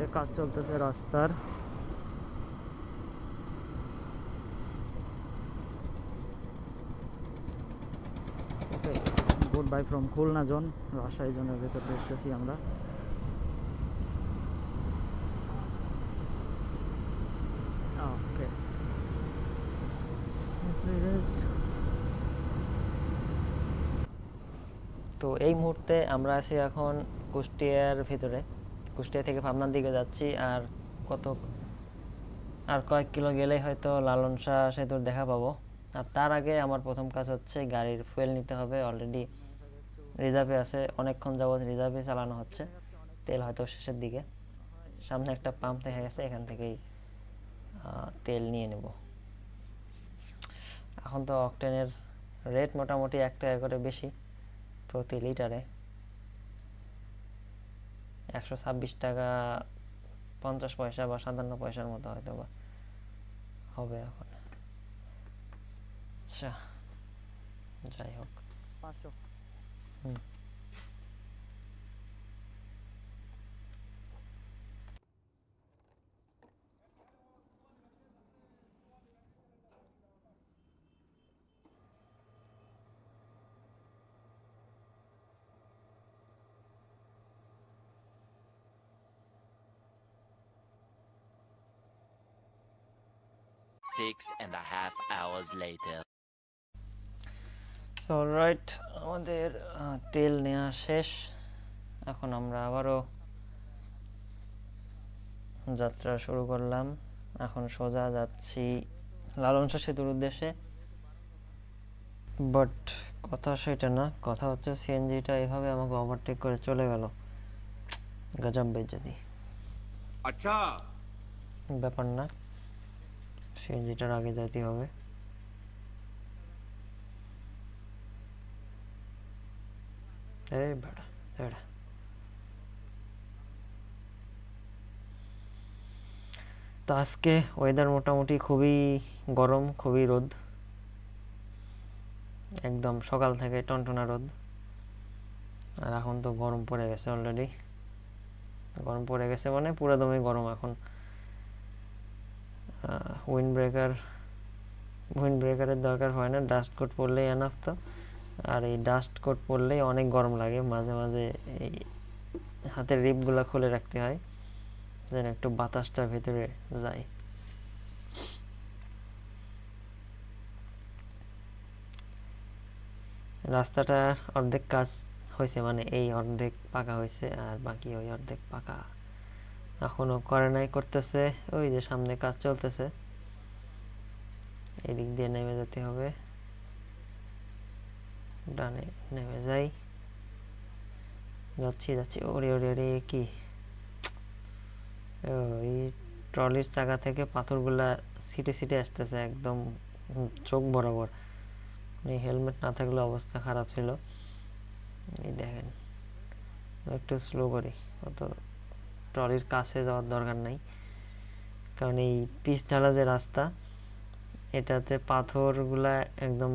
সাইডে কাজ চলতেছে রাস্তার good bye from Khulna zone Rajshahi জোনের ভেতর ঢুকতেছি আমরা। ওকে তো এই মুহূর্তে আমরা আছি এখন কুষ্টিয়ার ভিতরে। কুষ্টিয়া থেকে পাবনার দিকে যাচ্ছি, আর কত, আর কয়েক কিলো গেলেই হয়তো লালন শাহ সেতুর দেখা পাবো। আর তার আগে আমার প্রথম কাজ হচ্ছে গাড়ির ফুয়েল নিতে হবে অলরেডি রিজার্ভে আছে, অনেকক্ষণ যাবৎ রিজার্ভে চালানো হচ্ছে, তেল হয়তো শেষের দিকে। সামনে একটা পাম্প দেখা গেছে, এখান থেকেই তেল নিয়ে নেব। এখন তো অকটেনের রেট মোটামুটি এক টাকা করে বেশি প্রতি লিটারে একশো ছাব্বিশ টাকা পঞ্চাশ পয়সা বা সাতান্ন পয়সার মতো হয়তো বা হবে এখন। আচ্ছা যাই হোক। পাঁচশো। হুম। six and a half hours later. So right আমাদের তেল নেওয়া শেষ। এখন আমরা আবারও যাত্রা শুরু করলাম। এখন সোজা যাচ্ছি লালনসা সেতুর উদ্দেশ্যে। বাট কথা সেটা না কথা হচ্ছে সিএনজিটা এভাবে আমাকে ওভারটেক করে চলে গেল। গজব বেজাদি আচ্ছা। ব্যাপার না। সিএনজিটার আগে যাইতে হবে। এই বেড়া তো আজকে ওয়েদার মোটামুটি খুবই গরম, খুবই রোদ। একদম সকাল থেকে টনটনা রোদ। আর এখন তো গরম পড়ে গেছে অলরেডি গরম পড়ে গেছে মানে পুরো দমে গরম এখন। উইন্ড ব্রেকার দরকার হয় না। ডাস্ট কোট পরলেই এনাফ তো। আর এই ডাস্ট কোট পরলেই অনেক গরম লাগে। মাঝে মাঝে এই হাতের রিপগুলো খুলে রাখতে হয়। যেন একটু বাতাসটা ভেতরে যায়। রাস্তাটা অর্ধেক কাজ হয়েছে মানে এই অর্ধেক পাকা হয়েছে আর বাকি ওই অর্ধেক পাকা। এখনও করে নাই করতেছে। ওই যে সামনে কাজ চলতেছে। এদিক দিয়ে নেমে যেতে হবে। ডানে নেমে যাই। যাচ্ছি যাচ্ছি। ওরে ওরে ওরে কি? ও, এই ট্রলির চাকা থেকে পাথরগুলা সিটে সিটে আসতেছে একদম চোখ বরাবর। এই হেলমেট না থাকলে অবস্থা খারাপ ছিল। এই দেখেন একটু স্লো করি। অত ট্রলির কাছে যাওয়ার দরকার নাই। কারণ এই পিচ ঢালা যে রাস্তা, এটাতে পাথরগুলা একদম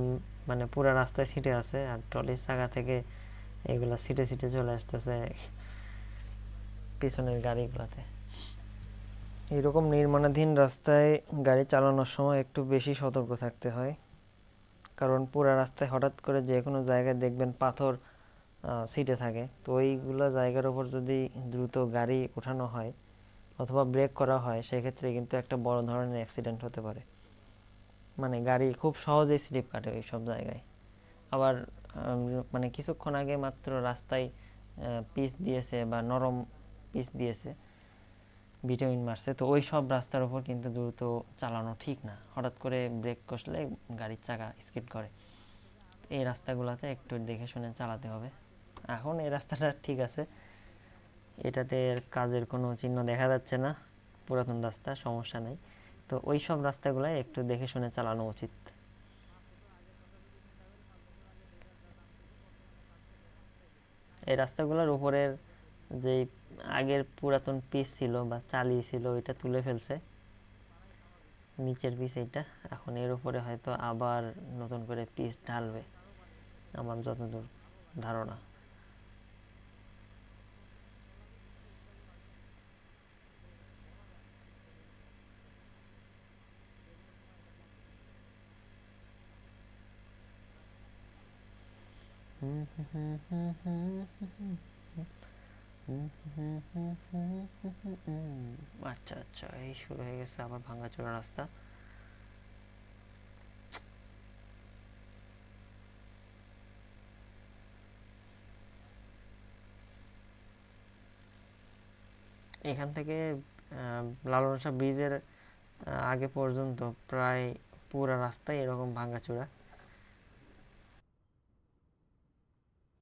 মানে পুরো রাস্তায় ছিটে আছে আর ট্রলির চাকা থেকে এগুলা সিটে ছিটে চলে আসতেছে পিছনের গাড়িগুলোতে। এরকম নির্মাণাধীন রাস্তায় গাড়ি চালানোর সময় একটু বেশি সতর্ক থাকতে হয়। কারণ পুরো রাস্তায় হঠাৎ করে যে কোনো জায়গায় দেখবেন পাথর সিটে থাকে। তো ওইগুলো জায়গার ওপর যদি দ্রুত গাড়ি ওঠানো হয় অথবা ব্রেক করা হয়, সেক্ষেত্রে কিন্তু একটা বড় ধরনের অ্যাক্সিডেন্ট হতে পারে। মানে গাড়ি খুব সহজেই স্লিপ কাটে ওই সব জায়গায়। আবার মানে কিছুক্ষণ আগে মাত্র রাস্তায় পিচ দিয়েছে বা নরম পিচ দিয়েছে ভিটামিন মারছে। তো ওই সব রাস্তার উপর কিন্তু দ্রুত চালানো ঠিক না। হঠাৎ করে ব্রেক কষলে গাড়ির চাকা স্কিড করে। এই রাস্তাগুলোতে একটু দেখে শুনে চালাতে হবে। এখন এই রাস্তাটা ঠিক আছে। এটাতে কাজের কোনো চিহ্ন দেখা যাচ্ছে না। পুরাতন রাস্তা, সমস্যা নেই। তো ওই সব রাস্তাগুলাই একটু দেখে শুনে চালানো উচিত। এই রাস্তাগুলোর উপরের যে আগের পুরাতন পিস ছিল বা চালি ছিল, ওইটা তুলে ফেলছে। নিচের পিস এইটা। এখন এর উপরে হয়তো আবার নতুন করে পিস ঢালবে। আমার যতদূর ধারণা। আচ্ছা আচ্ছা এই শুরু হয়ে গেছে আবার ভাঙাচোরা রাস্তা। এখান থেকে আহ, লালন শাহ ব্রিজের আগে পর্যন্ত প্রায় পুরা রাস্তায় এরকম ভাঙাচোরা।